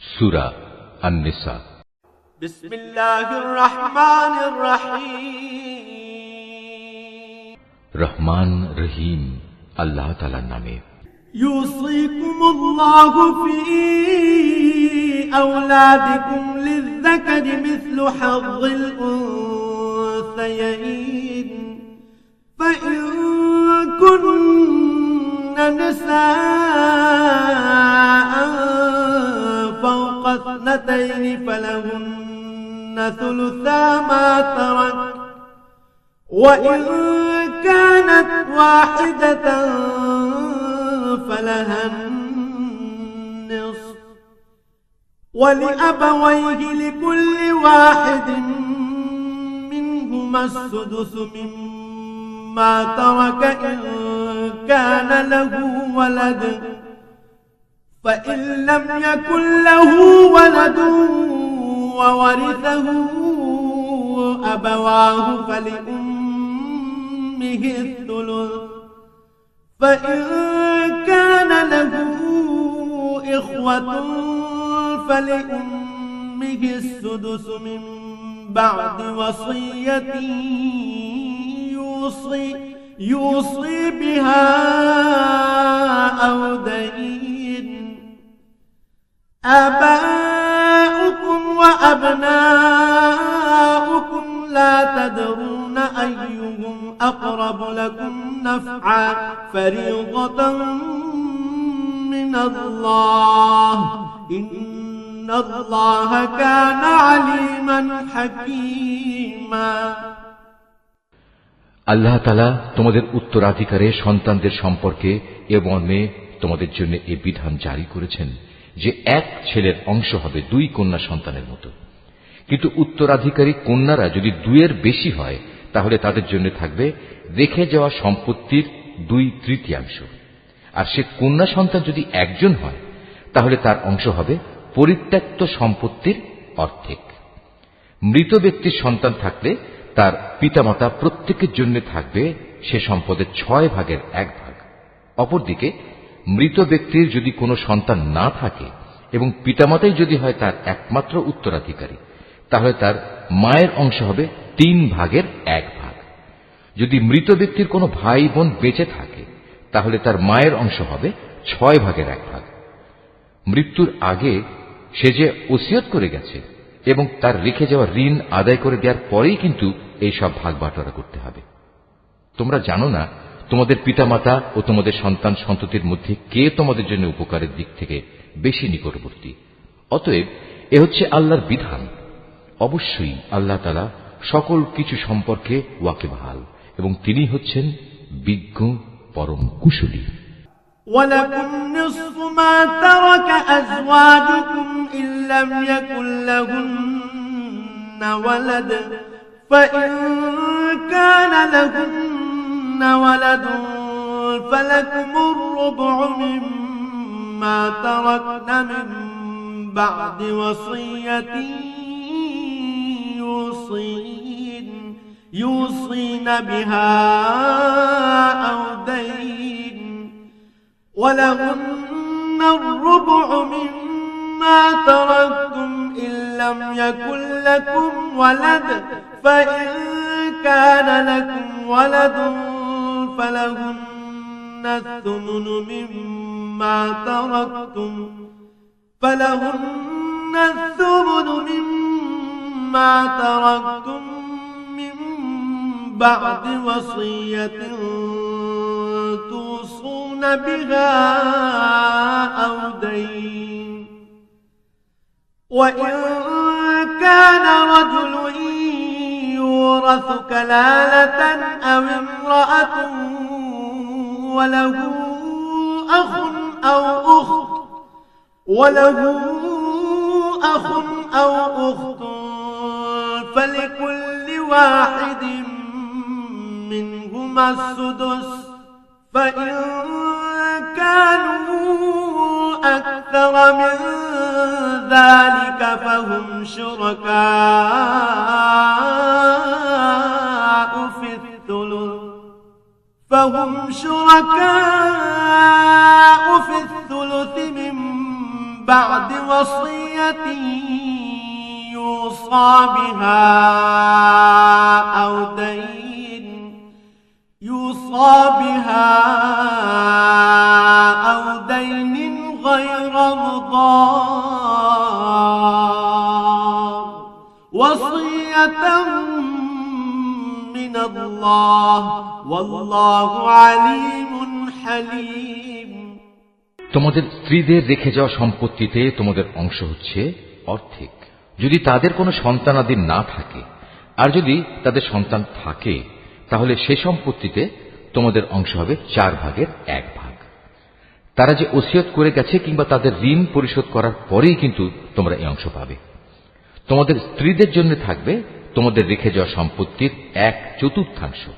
সুরা আন্নিসা بسم الله الرحمن الرحيم রহমান রহিম আল্লাহ তালার নামে يوصيكم الله في أولادكم للذكر مثل حظ الأنثيين فإن كن نساء اثنتين فلهن ثلثا ما ترك. وإن كانت واحدة فلها النصف ولأبويه لكل واحد منهما السدس مما ترك إن كان له ولد. فإن لم يكن له ولد وورثه أبواه فلأمه الثلث. فإن كان له إخوة فلأمه السدس من بعد وصية يوصي يوصي بها آباؤكم وأبناؤكم لا تدرون أيهم أقرب لكم نفعا فريضة من الله إن الله كان عليما حكيما আল্লাহ তালা তোমাদের উত্তরাধিকারে সন্তানদের সম্পর্কে এ মর্মে তোমাদের জন্য এ বিধান জারি করেছেন যে এক ছেলের অংশ হবে দুই কন্যা সন্তানের মতো। কিন্তু উত্তরাধিকারী কন্যারা যদি দুইয়ের বেশি হয়, তাহলে তাদের জন্য থাকবে রেখে যাওয়া সম্পত্তির দুই তৃতীয়াংশ। আর সে কন্যা সন্তান যদি একজন হয়, তাহলে তার অংশ হবে পরিত্যক্ত সম্পত্তির অর্ধেক। মৃত ব্যক্তির সন্তান থাকলে তার পিতামাতা প্রত্যেকের জন্য থাকবে সে সম্পদের ছয় ভাগের এক ভাগ। অপরদিকে মৃত ব্যক্তির যদি কোনো সন্তান না থাকে এবং পিতামাতাই যদি হয় তার একমাত্র উত্তরাধিকারী, তাহলে তার মায়ের অংশ হবে তিন ভাগের এক ভাগ। যদি মৃত ব্যক্তির কোনো ভাই বোন বেঁচে থাকে, তাহলে তার মায়ের অংশ হবে ছয় ভাগের এক ভাগ। মৃত্যুর আগে সে যে ওসিয়ত করে গেছে এবং তার রেখে যাওয়া ঋণ আদায় করে দেওয়ার পরেই কিন্তু এই সব ভাগ বাটোয়ারা করতে হবে। তোমরা জানো না তোমাদের পিতামাতা ও তোমাদের সন্তান সন্ততির মধ্যে কে তোমাদের জন্য উপকারের দিক থেকে বেশি নিকটবর্তী অতএব এ হচ্ছে আল্লাহর বিধান অবশ্যই আল্লাহ তালা সকল কিছু সম্পর্কে ওয়াকিবহাল এবং তিনি হচ্ছেন বিজ্ঞ পরম কুশলী ولكم نصف ما ترك أزواجكم إن لم يكن لهن ولد فإن كان لهن ولد فلكم الربع مما تركن من بعد وصية يوصين يوصين بها أو دين. ولهن الربع مما تركتم إن لم يكن لكم ولد فإن كان لكم ولد فلهن الثمن مما تركتم فلهن الثمن مما تركتم من بعد وصية توصون بها أو دين. وإن كان رجل يورث كلالة أو امرأة وله أخ أو أخت وله أخ أو أخت فلكل واحد منهما السدس فإن كانوا أكثر من ذلك فهم شركاء فهم شركاء في الثلث من بعد وصية يوصى بها أو دين يوصى بها أو دين غير مضار. وصية من الله والله عليم حليم তোমাদের স্ত্রীদের রেখে যাওয়া সম্পত্তিতে তোমাদের অংশ হচ্ছে অর্ধেক যদি তাদের কোনো সন্তানাদি না থাকে আর যদি তাদের সন্তান থাকে তাহলে সে সম্পত্তিতে তোমাদের অংশ হবে চার ভাগের এক ভাগ তারা যে ওসিয়ত করে গেছে কিংবা তাদের ঋণ পরিশোধ করার পরেই কিন্তু তোমরা এই অংশ পাবে তোমাদের স্ত্রীদের জন্য থাকবে তোমাদের রেখে যাওয়া সম্পত্তির এক চতুর্থাংশ।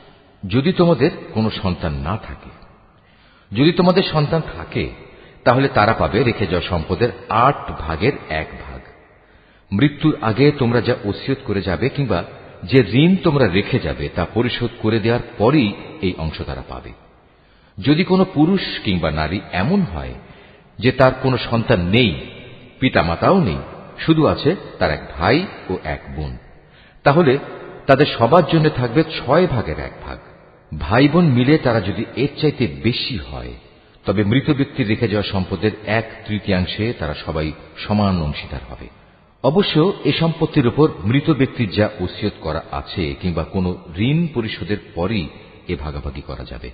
যদি তোমাদের কোনো সন্তান না থাকে। যদি তোমাদের সন্তান থাকে, তাহলে তারা পাবে রেখে যাওয়া সম্পদের আট ভাগের এক ভাগ। মৃত্যুর আগে তোমরা যা ওসিয়ত করে যাবে কিংবা যে ঋণ তোমরা রেখে যাবে, তা পরিশোধ করে দেওয়ার পরই এই অংশ তারা পাবে। যদি কোনো পুরুষ কিংবা নারী এমন হয় যে তার কোনো সন্তান নেই, পিতামাতাও নেই, শুধু আছে তার এক ভাই ও এক বোন। তাহলে তাদের সবার জন্য থাকবে ছয় ভাগের এক ভাগ। ভাই বোন মিলে তারা যদি এর চাইতে বেশি হয়, তবে মৃত ব্যক্তির রেখে যাওয়া সম্পদের এক তৃতীয়াংশে তারা সবাই সমান অংশীদার হবে। অবশ্য এ সম্পত্তির উপর মৃত ব্যক্তির যা ওসিয়ত করা আছে কিংবা কোনো ঋণ পরিশোধের পরই এ ভাগাভাগি করা যাবে।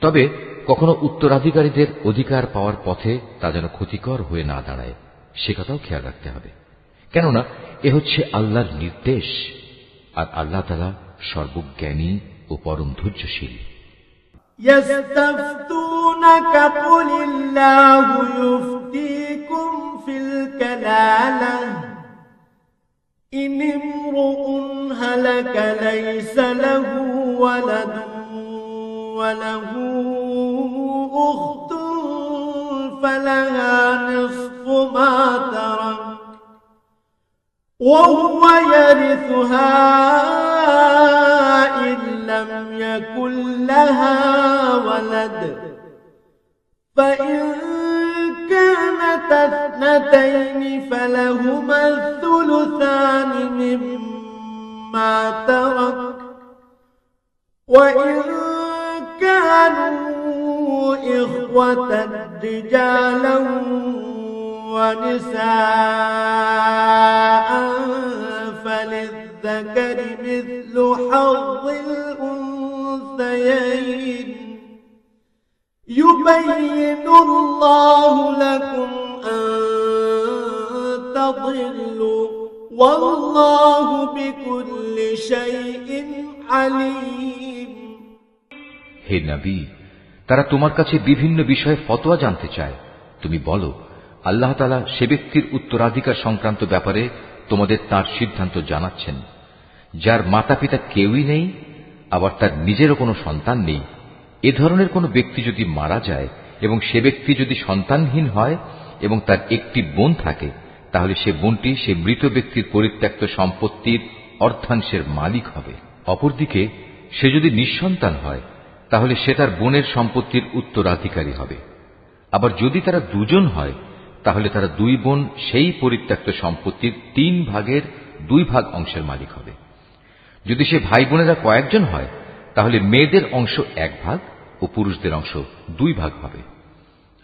তবে কখনো উত্তরাধিকারীদের অধিকার পাওয়ার পথে তা যেন ক্ষতিকর হয়ে না দাঁড়ায়, সে কথাও খেয়াল রাখতে হবে। কেননা এ হচ্ছে আল্লাহর নির্দেশ আর আল্লাহ তালা সর্বজ্ঞানী ও পরম ধৈর্যশীল يستفتونك قل الله يفتيكم في الكلالة إن امرؤ هلك ليس له ولد وله أخت فلها نصف ما ترك وهو يرثها إن لم يكن لها ولد. فإن كانت اثنتين فلهما الثلثان مما ترك. وإن كانوا إخوة رجالا ونساء فللذكر مثل حظ الأنثيين يبين الله لكم أن تضلوا والله بكل شيء عليم হে নবী তারা তোমার কাছে বিভিন্ন বিষয়ে ফতোয়া জানতে চায় তুমি বলো আল্লাহ তালা সে ব্যক্তির উত্তরাধিকার সংক্রান্ত ব্যাপারে তোমাদের তার সিদ্ধান্ত জানাচ্ছেন, যার মাতা পিতা কেউই নেই, আবার তার নিজেরও কোনো সন্তান নেই। এ ধরনের কোনো ব্যক্তি যদি মারা যায় এবং সে ব্যক্তি যদি সন্তানহীন হয় এবং তার একটি বোন থাকে, তাহলে সে বোনটি সে মৃত ব্যক্তির পরিত্যক্ত সম্পত্তির অর্ধাংশের মালিক হবে। অপরদিকে, সে যদি নিঃসন্তান হয়, তাহলে সে তার বোনের সম্পত্তির উত্তরাধিকারী হবে। আবার যদি তারা দুজন হয় তাহলে তারা দুই বোন সেই পরিত্যক্ত সম্পত্তির তিন ভাগের দুই ভাগ অংশের মালিক হবে। যদি সে ভাই বোনেরা কয়েকজন হয়, তাহলে মেয়েদের অংশ এক ভাগ ও পুরুষদের অংশ দুই ভাগ হবে।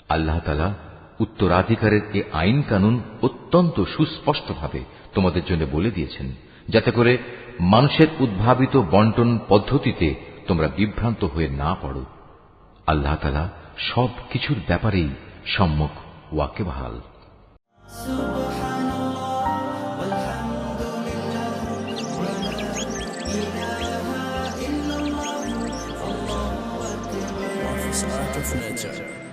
আল্লাহ তালা উত্তরাধিকারের এ আইন কানুন অত্যন্ত সুস্পষ্টভাবে তোমাদের জন্য বলে দিয়েছেন, যাতে করে মানুষের উদ্ভাবিত বন্টন পদ্ধতিতে তোমরা বিভ্রান্ত হয়ে না পড়ো। আল্লাহ তালা সব কিছুর ব্যাপারেই সম্মুখ ওয়াকে বহাল Nature.